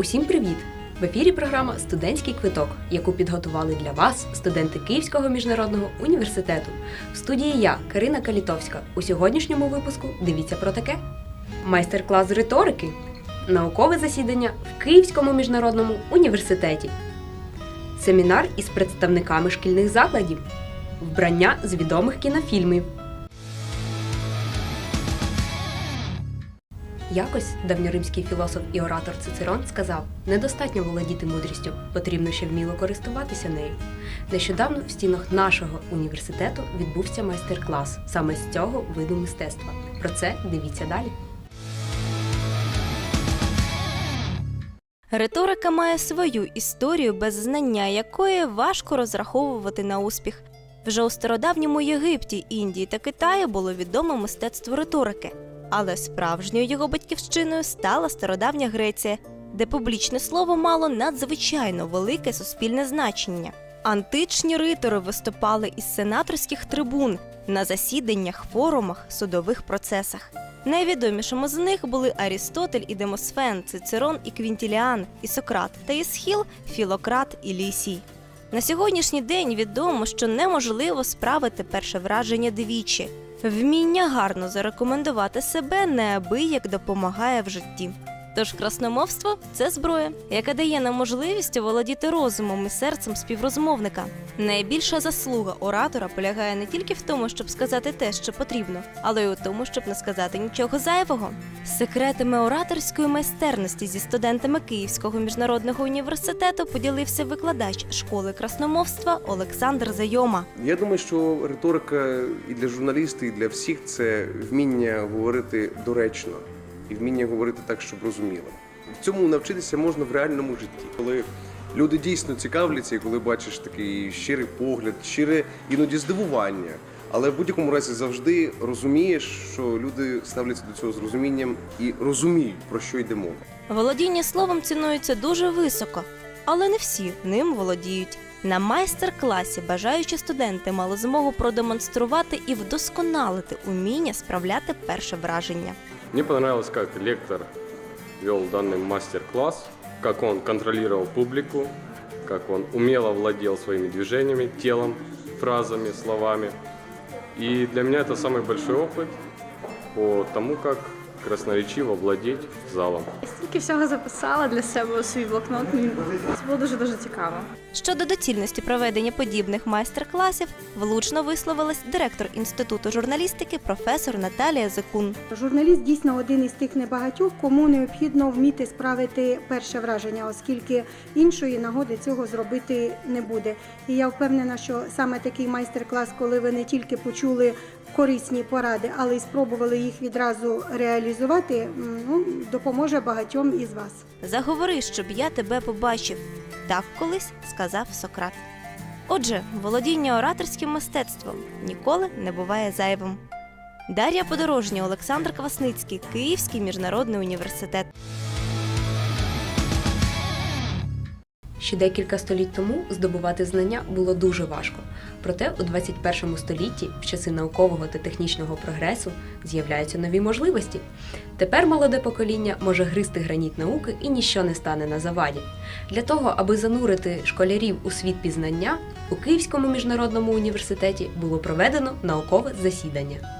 Усім привіт! В ефірі програма Студентський квиток, яку підготували для вас студенти Київського міжнародного університету. В студії я, Карина Калітовська. У сьогоднішньому випуску дивіться про таке: майстер-клас риторики, наукове засідання в Київському міжнародному університеті, семінар із представниками шкільних закладів, вбрання з відомих кінофільмів. Якось давньоримський філософ і оратор Цицерон сказав: недостатньо володіти мудрістю, потрібно ще вміло користуватися нею. Нещодавно в стінах нашого університету відбувся майстер-клас саме з цього виду мистецтва. Про це дивіться далі. Риторика має свою історію, без знання якої важко розраховувати на успіх. Вже у стародавньому Єгипті, Індії та Китаї було відомо мистецтво риторики, але справжньою його батьківщиною стала стародавня Греція, де публічне слово мало надзвичайно велике суспільне значення. Античні ритори виступали із сенаторських трибун на засіданнях, форумах, судових процесах. Найвідомішими з них були Арістотель і Демосфен, Цицерон і Квінтіліан, і Сократ та Ісхіл, Філократ і Лісій. На сьогоднішній день відомо, що неможливо справити перше враження двічі. Вміння гарно зарекомендувати себе неабияк допомагає в житті. Тож красномовство це зброя, яка дає нам можливість оволодіти розумом і серцем співрозмовника. Найбільша заслуга оратора полягає не тільки в тому, щоб сказати те, що потрібно, але й у тому, щоб не сказати нічого зайвого. Секретами ораторської майстерності зі студентами Київського міжнародного університету поділився викладач школи красномовства Олександр Зайома. Я думаю, що риторика і для журналістів, і для всіх це вміння говорити доречно і вміння говорити так, щоб розуміло. Цьому навчитися можна в реальному житті, коли люди дійсно цікавляться, і коли бачиш такий щирий погляд, щире іноді здивування. Але в будь-якому разі завжди розумієш, що люди ставляться до цього з розумінням і розуміють, про що йде мова. Володіння словом цінується дуже високо, але не всі ним володіють. На майстер-класі бажаючі студенти мали змогу продемонструвати і вдосконалити уміння справляти перше враження. Мне понравилось, как лектор вел данный мастер-класс, как он контролировал публику, как он умело владел своими движениями, телом, фразами, словами. И для меня это самый большой опыт по тому, как красноречиво владеть залом. Стільки всього записала для себе у свій блокнот. Це було дуже дуже цікаво. Щодо доцільності проведення подібних майстер-класів, влучно висловилась директор інституту журналістики професор Наталія Зекун. Журналіст дійсно один із тих небагатьох, кому необхідно вміти справити перше враження, оскільки іншої нагоди цього зробити не буде. І я впевнена, що саме такий майстер-клас, коли ви не тільки почули корисні поради, але й спробували їх відразу реалізувати, ну, допоможе багатьом із вас. Заговори, щоб я тебе побачив. Так колись сказав Сократ. Отже, володіння ораторським мистецтвом ніколи не буває зайвим. Дар'я Подорожня, Олександр Квасницький, Київський міжнародний університет. Ще декілька століть тому здобувати знання було дуже важко. Проте у 21 столітті, в часи наукового та технічного прогресу, з'являються нові можливості. Тепер молоде покоління може гризти граніт науки і ніщо не стане на заваді. Для того, аби занурити школярів у світ пізнання, у Київському міжнародному університеті було проведено наукове засідання.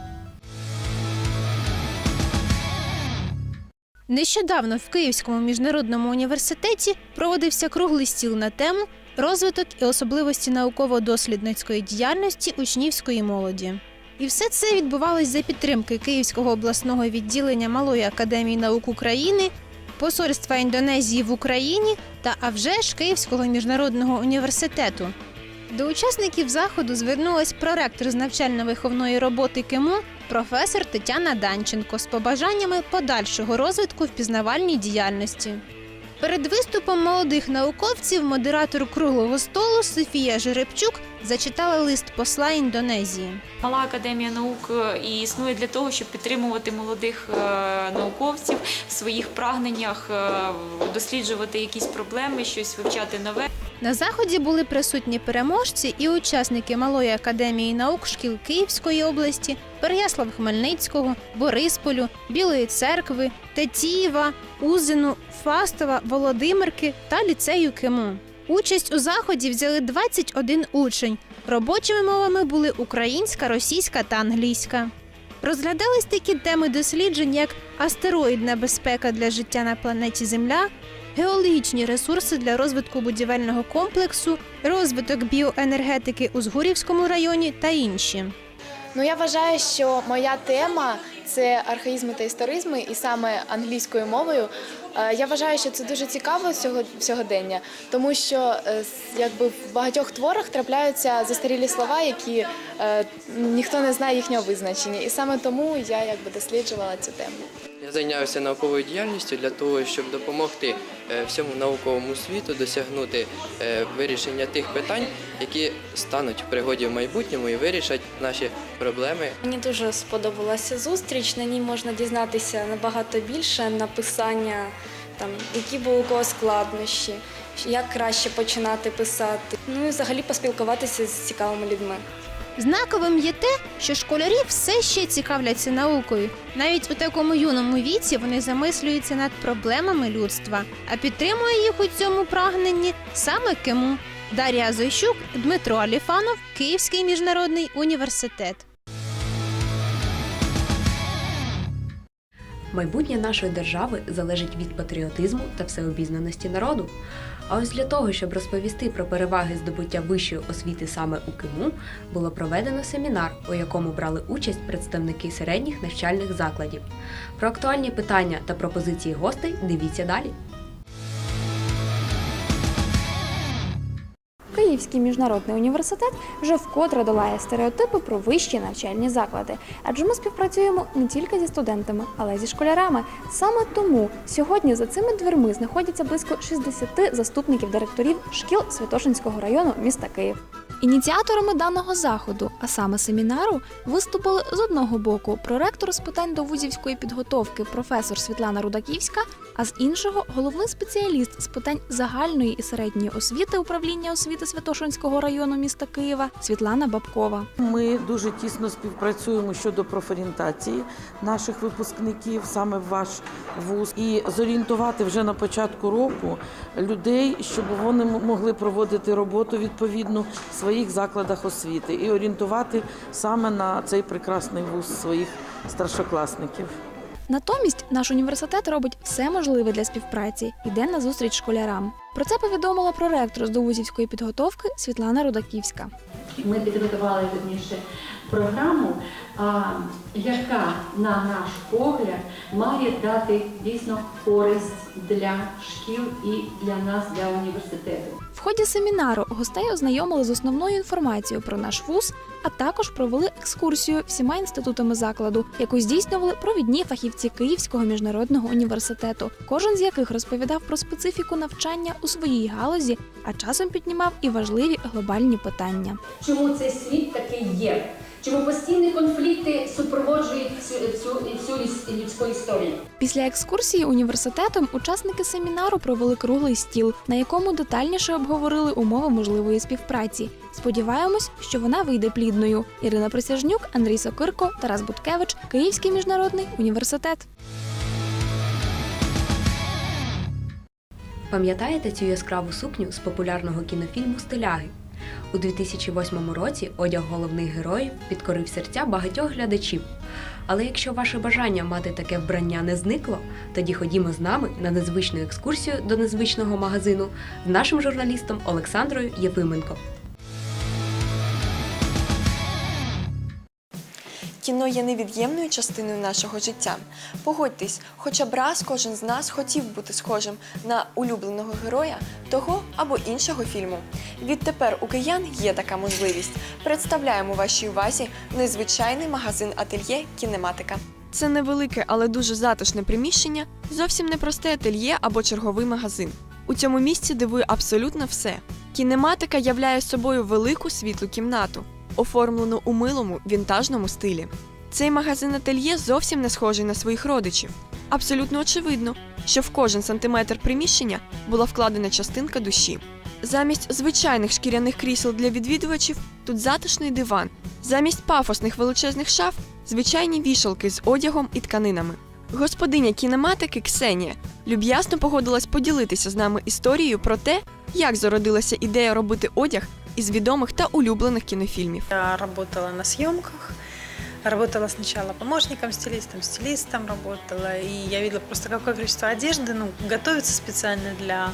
Нещодавно в Київському міжнародному університеті проводився круглий стіл на тему розвиток і особливості науково-дослідницької діяльності учнівської молоді. І все це відбувалось за підтримки Київського обласного відділення Малої академії наук України, Посольства Індонезії в Україні та а вже ж Київського міжнародного університету. До учасників заходу звернулась проректор з навчально-виховної роботи КИМУ професор Тетяна Данченко з побажаннями подальшого розвитку в пізнавальній діяльності. Перед виступом молодих науковців модератор круглого столу Софія Жеребчук зачитала лист посла Індонезії. Мала академія наук е, і існує для того, щоб підтримувати молодих е, науковців в своїх прагненнях, е, досліджувати якісь проблеми, щось вивчати нове. На заході були присутні переможці і учасники Малої академії наук шкіл Київської області, Переяслав-Хмельницького, Борисполю, Білої церкви, Тетіїва, Узину, Фастова, Володимирки та ліцею КИМУ. Участь у заході взяли 21 учень. Робочими мовами були українська, російська та англійська. Розглядались такі теми досліджень, як астероїдна безпека для життя на планеті Земля, геологічні ресурси для розвитку будівельного комплексу, розвиток біоенергетики у Згурівському районі та інші. Ну я вважаю, що моя тема це архаїзми та історизми, і саме англійською мовою. Е, Я вважаю, що це дуже цікаво сього- сьогодення, тому що е, якби в багатьох творах трапляються застарілі слова, які е, ніхто не знає їхнього визначення. І саме тому я якби досліджувала цю тему. Я зайнявся науковою діяльністю для того, щоб допомогти всьому науковому світу досягнути е, вирішення тих питань, які стануть в пригоді в майбутньому і вирішать наші проблеми Мені дуже сподобалася зустріч. На ній можна дізнатися набагато більше написання, там які були у кого складнощі, як краще починати писати. Ну і взагалі поспілкуватися з цікавими людьми. Знаковим є те, що школярі все ще цікавляться наукою. Навіть у такому юному віці вони замислюються над проблемами людства, а підтримує їх у цьому прагненні саме КИМУ. Дар'я Зойщук, Дмитро Аліфанов, Київський міжнародний університет. Майбутнє нашої держави залежить від патріотизму та всеобізнаності народу. А ось для того, щоб розповісти про переваги здобуття вищої освіти саме у КИМУ, було проведено семінар, у якому брали участь представники середніх навчальних закладів. Про актуальні питання та пропозиції гостей дивіться далі. Київський міжнародний університет вже вкотре долає стереотипи про вищі навчальні заклади, адже ми співпрацюємо не тільки зі студентами, але й зі школярами. Саме тому сьогодні за цими дверми знаходяться близько 60 заступників директорів шкіл Святошинського району міста Київ. Ініціаторами даного заходу, а саме семінару, виступили з одного боку проректор з питань довузівської підготовки професор Світлана Рудаківська, а з іншого головний спеціаліст з питань загальної і середньої освіти управління освіти Святошинського району міста Києва Світлана Бабкова. Ми дуже тісно співпрацюємо щодо профорієнтації наших випускників саме в ваш вуз і зорієнтувати вже на початку року людей, щоб вони могли проводити роботу відповідну в своїх закладах освіти і орієнтувати саме на цей прекрасний вуз своїх старшокласників. Натомість наш університет робить все можливе для співпраці, йде на зустріч школярам. Про це повідомила проректор з довузівської підготовки Світлана Рудаківська. Ми підготували верніше програму, яка, на наш погляд, має дати дійсно користь для шкіл і для нас, для університету. В ході семінару гостей ознайомили з основною інформацією про наш вуз, а також провели екскурсію всіма інститутами закладу, яку здійснювали провідні фахівці Київського міжнародного університету, кожен з яких розповідав про специфіку навчання у своїй галузі, а часом піднімав і важливі глобальні питання. Чому цей світ такий є? Чому постійні конфлікти супроводжують цю, цю, цю людську історію? Після екскурсії університетом учасники семінару провели круглий стіл, на якому детальніше обговорили умови можливої співпраці. Сподіваємось, що вона вийде плідною. Ірина Присяжнюк, Андрій Сокирко, Тарас Буткевич, Київський міжнародний університет. Пам'ятаєте цю яскраву сукню з популярного кінофільму Стиляги? У 2008 році одяг головних героїв підкорив серця багатьох глядачів. Але якщо ваше бажання мати таке вбрання не зникло, тоді ходімо з нами на незвичну екскурсію до незвичного магазину з нашим журналістом Олександрою Єфименко. Кіно є невід'ємною частиною нашого життя. Погодьтесь, хоча б раз кожен з нас хотів бути схожим на улюбленого героя того або іншого фільму. Відтепер у киян є така можливість. Представляємо вашій увазі незвичайний магазин ательє кінематика. Це невелике, але дуже затишне приміщення, зовсім непросте ательє або черговий магазин. У цьому місці дивує абсолютно все. Кінематика являє собою велику світлу кімнату, оформлену у милому вінтажному стилі. Цей магазин ательє зовсім не схожий на своїх родичів. Абсолютно очевидно, що в кожен сантиметр приміщення була вкладена частинка душі. Замість звичайних шкіряних крісел для відвідувачів тут затишний диван. Замість пафосних величезних шаф звичайні вішалки з одягом і тканинами. Господиня кінематики Ксенія люб'язно погодилась поділитися з нами історією про те, як зародилася ідея робити одяг із відомих та улюблених кінофільмів. Я работала на съемках, работала сначала помощником стилистом, стилистом работала, и я видела просто какое количество одежды, ну, готовится специально для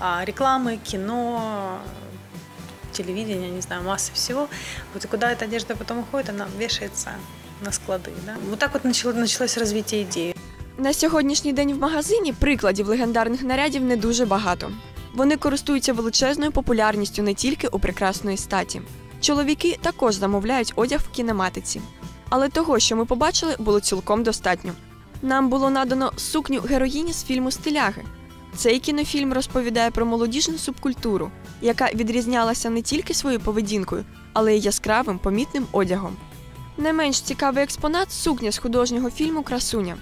а, рекламы, кино, телевидения, не знаю, массы всего. Вот и куда эта одежда потом уходит, она вешается на склады. Да? Вот так вот начало, началось развитие идеи. На сьогоднішній день в магазині прикладів легендарних нарядів не дуже багато. Вони користуються величезною популярністю не тільки у прекрасної статі. Чоловіки також замовляють одяг в кінематиці. Але того, що ми побачили, було цілком достатньо. Нам було надано сукню героїні з фільму Стиляги. Цей кінофільм розповідає про молодіжну субкультуру, яка відрізнялася не тільки своєю поведінкою, але й яскравим помітним одягом. Не менш цікавий експонат сукня з художнього фільму Красуня.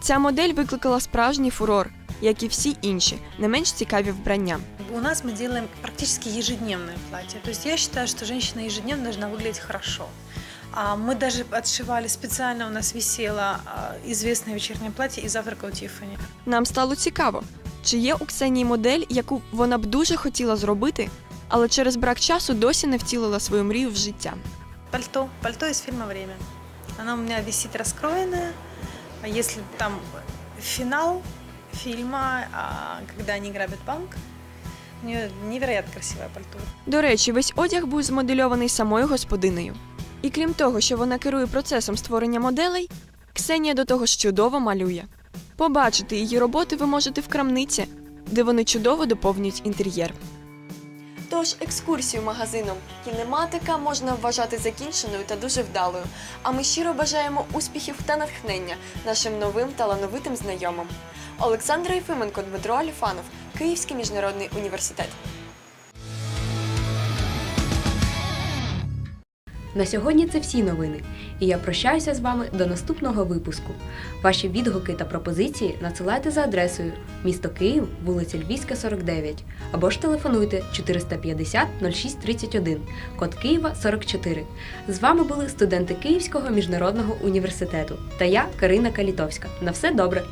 Ця модель викликала справжній фурор, як і всі інші, не менш цікаві вбрання. У нас мы делаем практически ежедневное платье. То есть я считаю, что женщина ежедневно должна выглядеть хорошо. А мы даже отшивали специально, у нас висело а, известное вечернее платье из завтрака у Тиффани. Нам стало цікаво, чи є у Ксенії модель, яку вона б дуже хотіла зробити, але через брак часу досі не втілила свою мрію в життя. Пальто, пальто из фильма «Время». Оно у меня висит раскроенное. А Если там финал фильма, а, когда они грабят банк, у нее невероятно красивое пальто. До речі, весь одяг був змодельований самою господинею. І крім того, що вона керує процесом створення моделей, Ксенія до того ж чудово малює. Побачити її роботи ви можете в крамниці, де вони чудово доповнюють інтер'єр. Тож екскурсію магазином кінематика можна вважати закінченою та дуже вдалою. А ми щиро бажаємо успіхів та натхнення нашим новим талановитим знайомим. Олександра Єфименко, Дмитро Аліфанов, Київський міжнародний університет. На сьогодні це всі новини, і я прощаюся з вами до наступного випуску. Ваші відгуки та пропозиції надсилайте за адресою місто Київ, вулиця Львівська, 49, або ж телефонуйте 450 06 31, код Києва 44. З вами були студенти Київського міжнародного університету та я, Карина Калітовська. На все добре!